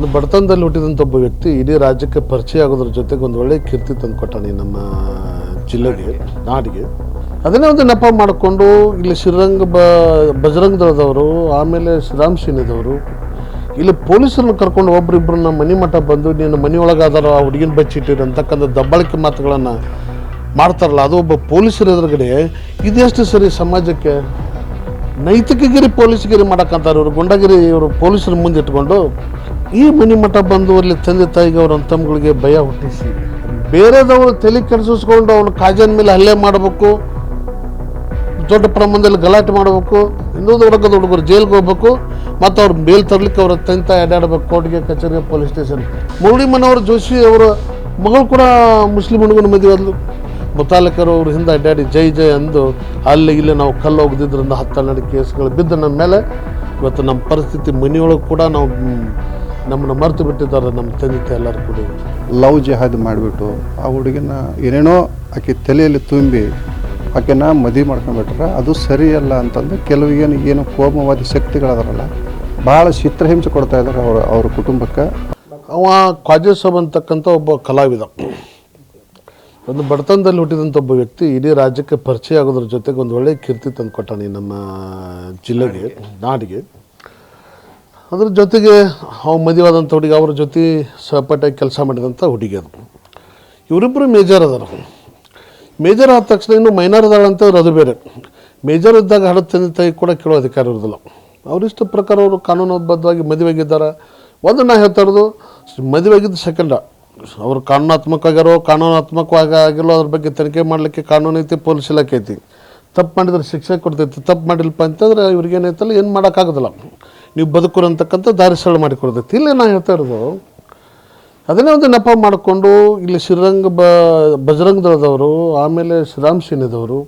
ಒಂದು ಬಡತನದಲ್ಲಿ ಹುಟ್ಟಿದಂಥ ಒಬ್ಬ ವ್ಯಕ್ತಿ ಇಡೀ ರಾಜ್ಯಕ್ಕೆ ಪರಿಚಯ ಆಗೋದ್ರ ಜೊತೆಗೆ ಒಂದು ಒಳ್ಳೆ ಕೀರ್ತಿ ತಂದುಕೊಟ್ಟಾನೆ ನಮ್ಮ ಜಿಲ್ಲೆಗೆ, ನಾಡಿಗೆ. ಅದನ್ನೇ ಒಂದು ನೆಪ ಮಾಡಿಕೊಂಡು ಇಲ್ಲಿ ಶ್ರೀರಂಗ ಬ ಬಜರಂಗ ದಳದವರು ಆಮೇಲೆ ಶ್ರೀರಾಮ್ ಸೇನೆದವರು ಇಲ್ಲಿ ಪೊಲೀಸರನ್ನ ಕರ್ಕೊಂಡು ಒಬ್ರಿಬ್ಬರನ್ನ ಮನೆ ಮಠ ಬಂದು ನೀನು ಮನೆಯೊಳಗಾದಾರ ಆ ಹುಡುಗಿನ ಬಚ್ಚಿಟ್ಟಿರಿ ಅಂತಕ್ಕಂಥ ದಬ್ಬಾಳಿಕೆ ಮಾತುಗಳನ್ನು ಮಾಡ್ತಾರಲ್ಲ, ಅದು ಒಬ್ಬ ಪೊಲೀಸರ ಎದುರುಗಡೆ ಇದೆಷ್ಟು ಸರಿ ಸಮಾಜಕ್ಕೆ ನೈತಿಕಗಿರಿ, ಪೊಲೀಸ್ಗಿರಿ ಮಾಡಕ್ಕಂತಾರೆ ಇವರು, ಗುಂಡಗಿರಿ ಇವರು ಪೊಲೀಸರ ಮುಂದೆ ಇಟ್ಕೊಂಡು ಈ ಮುನಿಮಠ ಬಂದು ಅಲ್ಲಿ ತಂದೆ ತಾಯಿಗೆ ಅವ್ರ ತಮ್ಮಗಳಿಗೆ ಭಯ ಹುಟ್ಟಿಸಿ. ಬೇರೆದವರು ತಲೆ ಕೆಡಿಸ್ಕೊಂಡು ಅವನು ಕಾಜನ್ ಮೇಲೆ ಹಲ್ಲೆ ಮಾಡಬೇಕು, ದೊಡ್ಡ ಪ್ರಮಾಣದಲ್ಲಿ ಗಲಾಟೆ ಮಾಡಬೇಕು, ಇನ್ನೊಂದು ಹುಡುಗದ ಹುಡುಗರು ಜೈಲ್ಗೆ ಹೋಗ್ಬೇಕು, ಮತ್ತು ಅವ್ರ ಮೇಲ್ ಅವರ ಅವ್ರ ತಂತ ಅಡ್ಡಾಡಬೇಕು, ಕೋರ್ಟ್ಗೆ, ಕಚೇರಿಗೆ, ಪೊಲೀಸ್ ಸ್ಟೇಷನ್. ಮುರುಳಿ ಮನೋಹರ್ ಜೋಶಿ ಅವರ ಮಗಳು ಕೂಡ ಮುಸ್ಲಿಂ ಹುಡುಗನ ಮದುವೆ ಆದ್ಲು. ಮುತಾಲಕರು ಅವ್ರ ಹಿಂದೆ ಅಡ್ಡಾಡಿ ಜೈ ಜೈ ಅಂದು, ಅಲ್ಲಿ ಇಲ್ಲಿ ನಾವು ಕಲ್ಲು ಹೋಗ್ದಿದ್ರಿಂದ ಹತ್ತು ಹನ್ನೆರಡು ಕೇಸ್ಗಳು ಬಿದ್ದು ನಮ್ಮ ಮೇಲೆ, ಇವತ್ತು ನಮ್ಮ ಪರಿಸ್ಥಿತಿ ಮನೆಯೊಳಗೆ ಕೂಡ ನಾವು ನಮ್ಮನ್ನು ಮರೆತು ಬಿಟ್ಟಿದ್ದಾರೆ ನಮ್ಮ ತಂದೆ ಎಲ್ಲರೂ ಕೂಡ. ಲವ್ ಜಿಹಾದ್ ಮಾಡಿಬಿಟ್ಟು ಆ ಹುಡುಗಿನ ಏನೇನೋ ಆಕೆ ತಲೆಯಲ್ಲಿ ತುಂಬಿ ಆಕೆನ ಮದುವೆ ಮಾಡ್ಕೊಂಡ್ಬಿಟ್ರೆ ಅದು ಸರಿಯಲ್ಲ ಅಂತಂದು ಕೆಲವಿಗೇನು ಏನು ಕೋಮವಾದಿ ಶಕ್ತಿಗಳದಾರಲ್ಲ ಭಾಳ ಚಿತ್ರಹಿಂಸೆ ಕೊಡ್ತಾ ಇದ್ದಾರೆ ಅವರು ಅವ್ರ ಕುಟುಂಬಕ್ಕೆ. ಅವ ಖ್ವಾಜಾ ಸಾಬ್ ಅಂತಕ್ಕಂಥ ಒಬ್ಬ ಕಲಾವಿದ. ಒಂದು ಬಡತನದಲ್ಲಿ ಹುಟ್ಟಿದಂಥ ಒಬ್ಬ ವ್ಯಕ್ತಿ ಇಡೀ ರಾಜ್ಯಕ್ಕೆ ಪರಿಚಯ ಆಗೋದ್ರ ಜೊತೆಗೆ ಒಂದು ಒಳ್ಳೆಯ ಕೀರ್ತಿ ತಂದುಕೊಟ್ಟಾನೆ ನಮ್ಮ ಜಿಲ್ಲೆಗೆ ನಾಡಿಗೆ. ಅದ್ರ ಜೊತೆಗೆ ಅವ ಮದುವಾದಂಥ ಹುಡುಗಿ, ಅವ್ರ ಜೊತೆ ಸಹಪಾಠಿಯಾಗಿ ಕೆಲಸ ಮಾಡಿದಂಥ ಹುಡುಗಿ ಅದು. ಇವರಿಬ್ಬರು ಮೇಜರ್ ಅದಾರ. ಮೇಜರ್ ಆದ ತಕ್ಷಣ ಇನ್ನು ಮೈನರ್ ಅದಾಳ ಅಂತ ಅದು ಬೇರೆ. ಮೇಜರ್ ಇದ್ದಾಗ ಹಡ ತಂದೆ ತಾಯಿ ಕೂಡ ಕೇಳೋ ಅಧಿಕಾರ ಇರೋದಿಲ್ಲ. ಅವರಿಷ್ಟ ಪ್ರಕಾರ ಅವರು ಕಾನೂನುಬದ್ಧವಾಗಿ ಮದುವೆಗಿದ್ದಾರೆ ಒಂದು ನಾ ಹೇಳ್ತಾ ಇರೋದು ಮದುವೆಗಿದ್ದು ಸೆಕೆಂಡ ಅವರು ಕಾನೂನಾತ್ಮಕವಾಗಿರೋ, ಕಾನೂನಾತ್ಮಕವಾಗಿ ಆಗಿರೋ ಅದ್ರ ಬಗ್ಗೆ ತನಿಖೆ ಮಾಡಲಿಕ್ಕೆ ಕಾನೂನು ಐತಿ, ಪೊಲೀಸ್ ಇಲಾಖೆ ಐತಿ. ತಪ್ಪು ಮಾಡಿದ್ರೆ ಶಿಕ್ಷೆ ಕೊಡ್ತೈತಿ, ತಪ್ಪು ಮಾಡಿಲ್ಲಪ್ಪ ಅಂತಂದ್ರೆ ಇವ್ರಿಗೆ ಏನೈತಲ್ಲ ಏನು ಮಾಡೋಕ್ಕಾಗೋದಿಲ್ಲ. ನೀವು ಬದುಕುರು ಅಂತಕ್ಕಂಥ ದಾರಿ ಸರಳ ಮಾಡಿ ಕೊಡ್ತೈತಿ ಇಲ್ಲೇ ನಾನು ಹೇಳ್ತಾ ಇರೋದು, ಅದನ್ನೇ ಒಂದು ನೆಪ ಮಾಡಿಕೊಂಡು ಇಲ್ಲಿ ಶ್ರೀರಂಗ ಬ ಬಜರಂಗ ದಳದವರು ಆಮೇಲೆ ಶ್ರೀರಾಮ್ ಸೇನೆದವರು,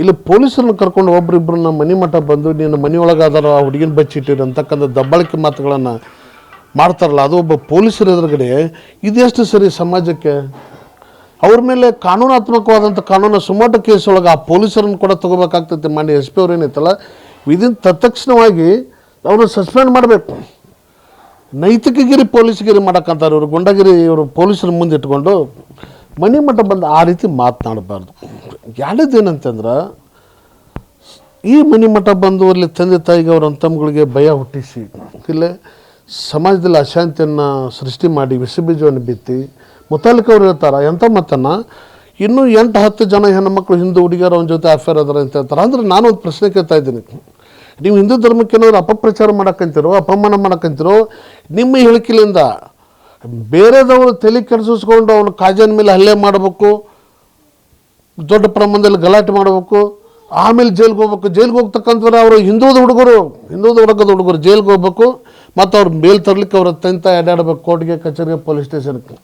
ಇಲ್ಲಿ ಪೊಲೀಸರನ್ನ ಕರ್ಕೊಂಡು ಒಬ್ರಿಬ್ಬರನ್ನ ಮನೆ ಮಠ ಬಂದು ನೀನು ಮನೆಯೊಳಗಾದಾರ, ಆ ಹುಡುಗಿನ ಬಚ್ಚಿಟ್ಟಿರಿ ಅಂತಕ್ಕಂಥ ದಬ್ಬಾಳಿಕೆ ಮಾತುಗಳನ್ನು ಮಾಡ್ತಾರಲ್ಲ, ಅದು ಒಬ್ಬ ಪೊಲೀಸರ ಎದುರುಗಡೆ, ಇದೆಷ್ಟು ಸರಿ ಸಮಾಜಕ್ಕೆ? ಅವ್ರ ಮೇಲೆ ಕಾನೂನಾತ್ಮಕವಾದಂಥ ಕಾನೂನು ಸುಮೋಟ ಕೇಸ್ ಒಳಗೆ ಆ ಪೊಲೀಸರನ್ನು ಕೂಡ ತಗೋಬೇಕಾಗ್ತೈತೆ. ಮಾಡಿ ಎಸ್ ಪಿ ಅವ್ರು ಏನೈತಲ್ಲ ವಿದಿನ್ ತತ್ಕ್ಷಣವಾಗಿ ಅವ್ರನ್ನ ಸಸ್ಪೆಂಡ್ ಮಾಡಬೇಕು. ನೈತಿಕಗಿರಿ, ಪೊಲೀಸ್ಗಿರಿ ಮಾಡಕ್ಕಂತಾರೆ ಇವರು, ಗುಂಡಗಿರಿ ಇವರು ಪೊಲೀಸರ ಮುಂದೆ ಇಟ್ಕೊಂಡು ಮನೆ ಮಠ ಬಂದು ಆ ರೀತಿ ಮಾತನಾಡಬಾರ್ದು. ಎರಡದೇನಂತಂದ್ರೆ ಈ ಮನೆ ಮಠ ಬಂದು ಅಲ್ಲಿ ತಂದೆ ತಾಯಿಗೆ ಅವ್ರ ತಮ್ಮಗಳಿಗೆ ಭಯ ಹುಟ್ಟಿಸಿ, ಇಲ್ಲೇ ಸಮಾಜದಲ್ಲಿ ಅಶಾಂತಿಯನ್ನು ಸೃಷ್ಟಿ ಮಾಡಿ, ವಿಷಬೀಜವನ್ನು ಬಿತ್ತಿ ಮುತಾಲಿಕವ್ರು ಹೇಳ್ತಾರೆ ಎಂಥ ಮತನ್ನು ಇನ್ನೂ ಎಂಟು ಹತ್ತು ಜನ ಹೆಣ್ಣುಮಕ್ಳು ಹಿಂದೂ ಹುಡುಗಿಯರು ಅವನ ಜೊತೆ ಅಫೇರ್ ಅದಾರ ಅಂತ ಹೇಳ್ತಾರೆ. ಅಂದ್ರೆ ನಾನು ಒಂದು ಪ್ರಶ್ನೆ ಕೇಳ್ತಾ ಇದ್ದೀನಿ. ನೀವು ಹಿಂದೂ ಧರ್ಮಕ್ಕೆ ಏನಾದರೂ ಅಪಪ್ರಚಾರ ಮಾಡಕ್ಕಂತಿರೋ, ಅಪಮಾನ ಮಾಡೋಕ್ಕಂತಿರೋ, ನಿಮ್ಮ ಹೇಳಿಕೆಯಿಂದ ಬೇರೆದವರು ತಲೆ ಕೆಡಿಸಿಸ್ಕೊಂಡು ಅವನು ಕಾಜನ್ ಮೇಲೆ ಹಲ್ಲೆ ಮಾಡಬೇಕು, ದೊಡ್ಡ ಪ್ರಮಾಣದಲ್ಲಿ ಗಲಾಟೆ ಮಾಡಬೇಕು, ಆಮೇಲೆ ಜೈಲಿಗೆ ಹೋಗ್ಬೇಕು. ಜೈಲಿಗೆ ಹೋಗ್ತಕ್ಕಂಥವ್ರು ಅವರು ಹಿಂದೂದ ಹುಡುಗರು, ಹಿಂದೂದ ಹುಡುಗದ ಹುಡುಗರು ಜೈಲಿಗೆ ಹೋಗ್ಬೇಕು, ಮತ್ತು ಅವ್ರ ಮೇಲೆ ತರಲಿಕ್ಕೆ ಅವ್ರ ಅತ್ಯಂತ ಅಡ್ಡಾಡ್ಬೇಕು, ಕೋರ್ಟ್ಗೆ, ಕಚೇರಿಗೆ, ಪೊಲೀಸ್ ಸ್ಟೇಷನ್ಗೆ.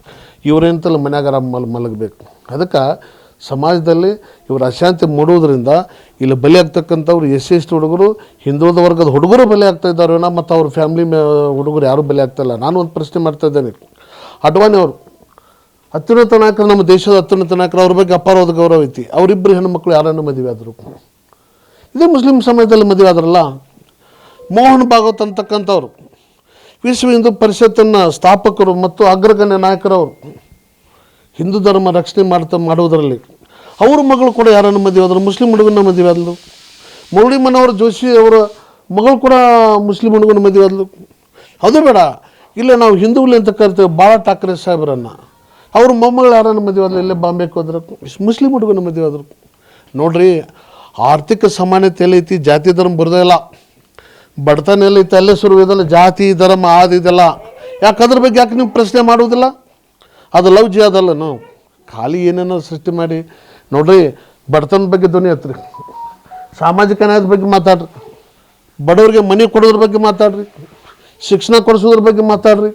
ಇವ್ರೇಂತಲ್ಲ ಮನ್ಯಾಗ ಮಲ್ ಮಲಗಬೇಕು. ಅದಕ್ಕೆ ಸಮಾಜದಲ್ಲಿ ಇವರು ಅಶಾಂತಿ ಮೂಡುವುದರಿಂದ ಇಲ್ಲಿ ಬಲಿ ಆಗ್ತಕ್ಕಂಥವ್ರು ಎಸ್ ಸಿ ಎಸ್ ಟಿ ಹುಡುಗರು, ಹಿಂದುಳಿದ ವರ್ಗದ ಹುಡುಗರು ಬಲಿ ಆಗ್ತಾ ಇದ್ದಾರೆ ಮತ್ತು ಅವ್ರ ಫ್ಯಾಮ್ಲಿ ಮೇ ಹುಡುಗರು ಯಾರೂ ಬಲಿ ಆಗ್ತಾಯಿಲ್ಲ ನಾನು ಒಂದು ಪ್ರಶ್ನೆ ಮಾಡ್ತಾ ಇದ್ದೇನೆ. ಅಡ್ವಾಣಿ ಅವರು ಅತ್ಯುನ್ನತ ನಾಯಕರು ನಮ್ಮ ದೇಶದ ಅತ್ಯುನ್ನತ ನಾಯಕರು ಅವ್ರ ಬಗ್ಗೆ ಅಪಾರವಾದ ಗೌರವ ಐತಿ. ಅವರಿಬ್ಬರು ಹೆಣ್ಮಕ್ಳು ಯಾರನ್ನು ಮದುವೆ ಆದರು? ಇದೇ ಮುಸ್ಲಿಂ ಸಮಾಜದಲ್ಲಿ ಮದುವೆ ಆದ್ರಲ್ಲ, ಮೋಹನ್ ಭಾಗವತ್ ಅಂತಕ್ಕಂಥವ್ರು, ವಿಶ್ವ ಹಿಂದೂ ಪರಿಷತ್ತನ್ನು ಸ್ಥಾಪಕರು ಮತ್ತು ಅಗ್ರಗಣ್ಯ ನಾಯಕರವರು ಹಿಂದೂ ಧರ್ಮ ರಕ್ಷಣೆ ಮಾಡ್ತಾ ಮಾಡುವುದರಲ್ಲಿ. ಅವ್ರ ಮಗಳು ಕೂಡ ಯಾರನ್ನು ಮದುವೆ ಆದರು ಮುಸ್ಲಿಂ ಹುಡುಗನ ಮದುವೆ ಆದಲು. ಮುರಳಿ ಮನೋಹರ್ ಜೋಶಿ ಅವರ ಮಗಳು ಕೂಡ ಮುಸ್ಲಿಂ ಹುಡುಗನ ಮದುವೆ ಆದಲು. ಅದು ಬೇಡ. ಇಲ್ಲ ನಾವು ಹಿಂದೂಗಳು ಅಂತ ಕರಿತೇವೆ ಭಾಳ ಠಾಕ್ರೆ ಸಾಹೇಬರನ್ನು. ಅವ್ರ ಮೊಮ್ಮಗಳು ಯಾರನ್ನು ಮದುವೆ ಆದ್ರು ಇಲ್ಲೇ ಬಾಂಬೆಗೆ ಹೋದ್ರು. ಮುಸ್ಲಿಂ ಹುಡುಗನ ಮದುವೆ ಆದರು. ನೋಡ್ರಿ, ಆರ್ಥಿಕ ಸಮಾನತೆ ಎಲ್ಲೈತಿ ಜಾತಿ ಧರ್ಮ ಬರೋದೇ ಇಲ್ಲ. ಬಡತನ ಎಲ್ಲೈತಿ ಅಲ್ಲೇ ಶುರು ಇದಲ್ಲ ಜಾತಿ, ಧರ್ಮ ಆದಿದೆಲ್ಲ ಯಾಕೆ ಅದ್ರ ಬಗ್ಗೆ ಯಾಕೆ ನೀವು ಪ್ರಶ್ನೆ ಮಾಡುವುದಿಲ್ಲ? ಅದು ಲವ್ ಜಿ ಅದಲ್ಲ ನಾವು. ಖಾಲಿ ಏನೇನೋ ಸೃಷ್ಟಿ ಮಾಡಿ. ನೋಡ್ರಿ ಬಡತನ ಬಗ್ಗೆ ಧ್ವನಿ ಹತ್ರಿ. ಸಾಮಾಜಿಕ ನ್ಯಾಯದ ಬಗ್ಗೆ ಮಾತಾಡ್ರಿ. ಬಡವರಿಗೆ ಮನೆ ಕೊಡೋದ್ರ ಬಗ್ಗೆ ಮಾತಾಡ್ರಿ. ಶಿಕ್ಷಣ ಕೊಡಿಸೋದ್ರ ಬಗ್ಗೆ ಮಾತಾಡ್ರಿ.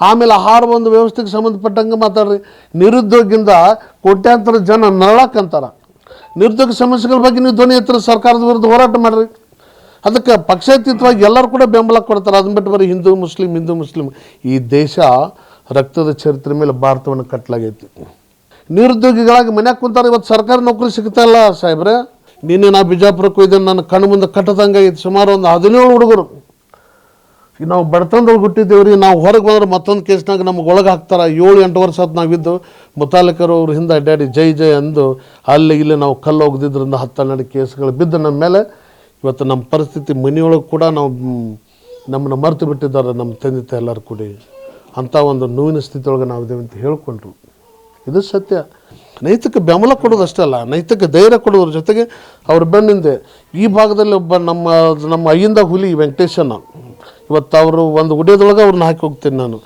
ಆಮೇಲೆ ಆಹಾರ ಒಂದು ವ್ಯವಸ್ಥೆಗೆ ಸಂಬಂಧಪಟ್ಟಂಗೆ ಮಾತಾಡ್ರಿ. ನಿರುದ್ಯೋಗದಿಂದ ಕೋಟ್ಯಾಂತರ ಜನ ನರಳಕ್ಕಂತಾರ. ನಿರುದ್ಯೋಗ ಸಮಸ್ಯೆಗಳ ಬಗ್ಗೆ ನೀವು ಧ್ವನಿ ಎತ್ತರ ಸರ್ಕಾರದ ವಿರುದ್ಧ ಹೋರಾಟ ಮಾಡಿರಿ. ಅದಕ್ಕೆ ಪಕ್ಷಾತೀತವಾಗಿ ಎಲ್ಲರೂ ಕೂಡ ಬೆಂಬಲ ಕೊಡ್ತಾರೆ. ಅದನ್ನ ಬಿಟ್ಟು ಬರೀ ಹಿಂದೂ, ಮುಸ್ಲಿಂ ಹಿಂದೂ, ಮುಸ್ಲಿಂ. ಈ ದೇಶ ರಕ್ತದ ಚರಿತ್ರೆ ಮೇಲೆ ಭಾರತವನ್ನು ಕಟ್ಟಲಾಗೈತಿ. ನಿರುದ್ಯೋಗಿಗಳಾಗಿ ಮನ್ಯಾಗ ಕುಂತಾರೆ, ಇವತ್ತು ಸರ್ಕಾರಿ ನೌಕರಿ ಸಿಗ್ತಾಯಿಲ್ಲ ಸಾಹೇಬ್ರೆ. ನಿನ್ನೆ ನಾ ಬಿಜಾಪುರಕ್ಕೆ ಹೋಯ್ದೆ ನನ್ನ ಕಣ್ಣು ಮುಂದೆ ಕಟ್ಟದಂಗೆ ಐತಿ. ಸುಮಾರು ಒಂದು ಹದಿನೇಳು ಹುಡುಗರು. ಈಗ ನಾವು ಬಡತನದೊಳಗೆ ಹುಟ್ಟಿದ್ದೇವ್ರಿ, ನಾವು ಹೊರಗೆ ಬಂದ್ರೆ ಮತ್ತೊಂದು ಕೇಸ್ನಾಗ ನಮ್ಗೆ ಒಳಗೆ ಹಾಕ್ತಾರ. ಏಳು, ಎಂಟು ವರ್ಷ ಆತು ನಾವಿದ್ದು ಮುತಾಲಿಕರು ಅವ್ರ ಹಿಂದೆ ಅಡ್ಡಾಡಿ, ಜೈ ಜೈ ಅಂದು, ಅಲ್ಲಿ ಇಲ್ಲಿ ನಾವು ಕಲ್ಲು ಒಗ್ದಿದ್ರಿಂದ ಹತ್ತು ಹನ್ನೆರಡು ಕೇಸ್ಗಳು ಬಿದ್ದು ನಮ್ಮ ಮೇಲೆ, ಇವತ್ತು ನಮ್ಮ ಪರಿಸ್ಥಿತಿ ಮನೆಯೊಳಗೆ ಕೂಡ ನಾವು ನಮ್ಮನ್ನು ಮರೆತು ಬಿಟ್ಟಿದ್ದಾರೆ ನಮ್ಮ ತಂದೆ ತಾಯಿ ಎಲ್ಲರೂ ಕೂಡಿ. ಅಂಥ ಒಂದು ನೋವಿನ ಸ್ಥಿತಿಯೊಳಗೆ ನಾವು ಇದ್ದೇವೆ ಅಂತ ಹೇಳ್ಕೊಂಡ್ರು. ಇದು ಸತ್ಯ. ನೈತಿಕ ಬೆಂಬಲ ಕೊಡೋದಷ್ಟೇ ಅಲ್ಲ, ನೈತಿಕ ಧೈರ್ಯ ಕೊಡೋದ್ರ ಜೊತೆಗೆ ಅವ್ರ ಬೆನ್ನಿಂದೆ, ಈ ಭಾಗದಲ್ಲಿ ಒಬ್ಬ ನಮ್ಮ ನಮ್ಮ ಅಯ್ಯಿಂದ ಹುಲಿ ವೆಂಕಟೇಶನ. ಇವತ್ತು ಅವರು ಒಂದು ಉಡಿಯೋದೊಳಗೆ ಅವ್ರನ್ನ ಹಾಕಿ ಹೋಗ್ತೀನಿ ನಾನು.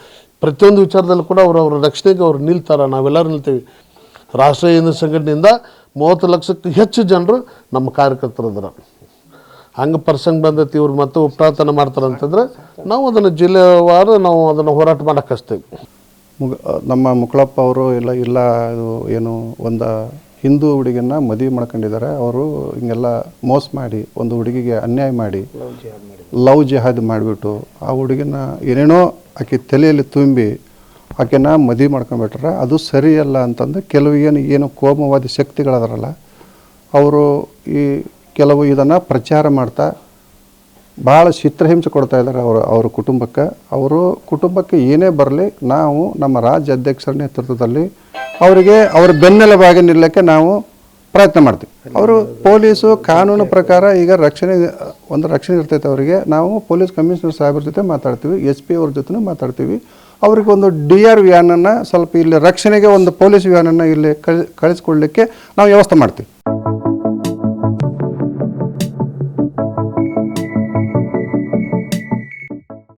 ಪ್ರತಿಯೊಂದು ವಿಚಾರದಲ್ಲಿ ಕೂಡ ಅವರು ಅವ್ರ ರಕ್ಷಣೆಗೆ ಅವ್ರು ನಿಲ್ತಾರೆ, ನಾವೆಲ್ಲರೂ ನಿಲ್ತೀವಿ. ರಾಷ್ಟ್ರೀಯ ಹಿಂದೂ ಸಂಘಟನೆಯಿಂದ ಮೂವತ್ತು ಲಕ್ಷಕ್ಕೂ ಹೆಚ್ಚು ಜನರು ನಮ್ಮ ಕಾರ್ಯಕರ್ತರದ್ರ. ಹಂಗೆ ಪರ್ಸನ್ ಬಂದೈತಿ, ಇವ್ರು ಮತ್ತೆ ಉಪಟಾತನ ಮಾಡ್ತಾರೆ ಅಂತಂದ್ರೆ ನಾವು ಅದನ್ನು ಜಿಲ್ಲೆವಾರು ನಾವು ಅದನ್ನು ಹೋರಾಟ ಮಾಡಕ್ಕೆ ಹಚ್ತೇವೆ. ಮುಗ ನಮ್ಮ ಮುಕ್ಕಳಪ್ಪ ಅವರು ಇಲ್ಲ ಇಲ್ಲ, ಇದು ಏನು, ಒಂದು ಹಿಂದೂ ಹುಡುಗಿನ ಮದುವೆ ಮಾಡ್ಕೊಂಡಿದ್ದಾರೆ. ಅವರು ಹಿಂಗೆಲ್ಲ ಮೋಸ ಮಾಡಿ, ಒಂದು ಹುಡುಗಿಗೆ ಅನ್ಯಾಯ ಮಾಡಿ, ಲವ್ ಜಿಹಾದ್ ಮಾಡಿಬಿಟ್ಟು ಆ ಹುಡುಗಿನ ಏನೇನೋ ಆಕೆ ತಲೆಯಲ್ಲಿ ತುಂಬಿ ಆಕೆನ ಮದುವೆ ಮಾಡ್ಕೊಂಡ್ಬಿಟ್ರೆ ಅದು ಸರಿಯಲ್ಲ ಅಂತಂದು ಕೆಲವು ಏನು ಏನು ಕೋಮವಾದಿ ಶಕ್ತಿಗಳದಾರಲ್ಲ, ಅವರು ಈ ಕೆಲವು ಇದನ್ನು ಪ್ರಚಾರ ಮಾಡ್ತಾ ಭಾಳ ಚಿತ್ರಹಿಂಸೆ ಕೊಡ್ತಾ ಇದ್ದಾರೆ ಅವರು, ಅವ್ರ ಕುಟುಂಬಕ್ಕೆ. ಅವರು ಕುಟುಂಬಕ್ಕೆ ಏನೇ ಬರಲಿ ನಾವು ನಮ್ಮ ರಾಜ್ಯ ಅಧ್ಯಕ್ಷರ ನೇತೃತ್ವದಲ್ಲಿ ಅವರಿಗೆ ಅವ್ರ ಬೆನ್ನೆಲುಬಾಗಿ ನಿಲ್ಲಕ್ಕೆ ನಾವು ಪ್ರಯತ್ನ ಮಾಡ್ತೀವಿ. ಅವರು ಪೊಲೀಸು ಕಾನೂನು ಪ್ರಕಾರ ಈಗ ರಕ್ಷಣೆ, ಒಂದು ರಕ್ಷಣೆ ಇರ್ತೈತೆ ಅವರಿಗೆ. ನಾವು ಪೊಲೀಸ್ ಕಮಿಷನರ್ ಸಾಹೇಬ್ರ ಜೊತೆ ಮಾತಾಡ್ತೀವಿ, ಎಸ್ ಪಿ ಅವ್ರ ಜೊತೆ ಮಾತಾಡ್ತೀವಿ. ಅವ್ರಿಗೆ ಒಂದು ಡಿ ಆರ್ ವ್ಯಾನನ್ನು ಸ್ವಲ್ಪ ಇಲ್ಲಿ ರಕ್ಷಣೆಗೆ ಒಂದು ಪೊಲೀಸ್ ವ್ಯಾನನ್ನು ಇಲ್ಲಿ ಕಳಿ ಕಳಿಸ್ಕೊಡ್ಲಿಕ್ಕೆ ನಾವು ವ್ಯವಸ್ಥೆ ಮಾಡ್ತೀವಿ.